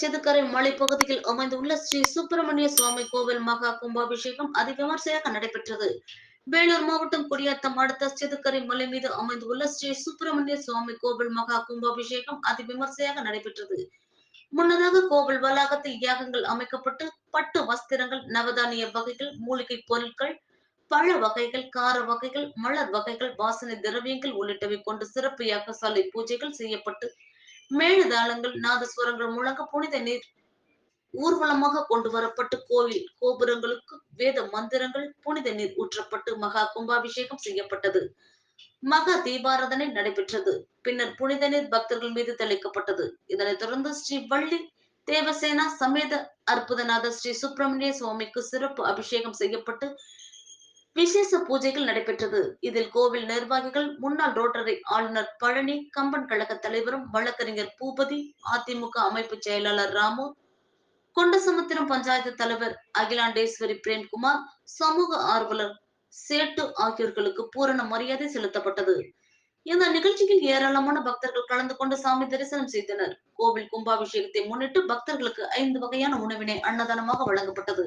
செதுக்கரை மலைப்பகுதியில் அமைந்துள்ள ஸ்ரீ சுப்பிரமணிய சுவாமி கோவில் மகா கும்பாபிஷேகம் அதிவிமர்சையாக நடைபெற்றது. வேலூர் மாவட்டம் குடியாத்தம் அடுத்த சிதுக்கரை மலை மீது அமைந்துள்ள ஸ்ரீ சுப்பிரமணிய சுவாமி கோவில் மகா கும்பாபிஷேகம் அதிவிமர்சையாக நடைபெற்றது. முன்னதாக கோவில் வளாகத்தில் யாகங்கள் அமைக்கப்பட்டு பட்டு வஸ்திரங்கள் நவதானிய வகைகள் மூலிகை பொருட்கள் பழ வகைகள் கார வகைகள் மலர் வகைகள் வாசனை திரவியங்கள் உள்ளிட்டவை கொண்டு சிறப்பு யாகசாலை பூஜைகள் செய்யப்பட்டு மேளதாளங்கள் நாதஸ்வரங்கள் முழங்க புனித நீர் ஊர்வலமாக கொண்டு வரப்பட்டு கோவில் கோபுரங்களுக்கு வேத மந்திரங்கள் புனித நீர் ஊற்றப்பட்டு மகா கும்பாபிஷேகம் செய்யப்பட்டது. மகா தீபாராதனை நடைபெற்றது. பின்னர் புனித நீர் பக்தர்கள் மீது தெளிக்கப்பட்டது. இதனைத் தொடர்ந்து ஸ்ரீ வள்ளி தேவசேனா சமேத அற்புதநாத ஸ்ரீ சுப்பிரமணிய சுவாமிக்கு சிறப்பு அபிஷேகம் செய்யப்பட்டு விசேஷ பூஜைகள் நடைபெற்றது. இதில் கோவில் நிர்வாகிகள் முன்னாள் ரோட்டரி ஆளுநர் பழனி கம்பன் கழக தலைவரும் வழக்கறிஞர் பூபதி அதிமுக அமைப்பு செயலாளர் ராமு கொண்டசமுத்திரம் பஞ்சாயத்து தலைவர் அகிலாண்டேஸ்வரி பிரேம்குமார் சமூக ஆர்வலர் சேட்டு ஆகியோர்களுக்கு பூரண மரியாதை செலுத்தப்பட்டது. இந்த நிகழ்ச்சியில் ஏராளமான பக்தர்கள் கலந்து கொண்டு சாமி தரிசனம் செய்தனர். கோவில் கும்பாபிஷேகத்தை முன்னிட்டு பக்தர்களுக்கு ஐந்து வகையான உணவினை அன்னதானமாக வழங்கப்பட்டது.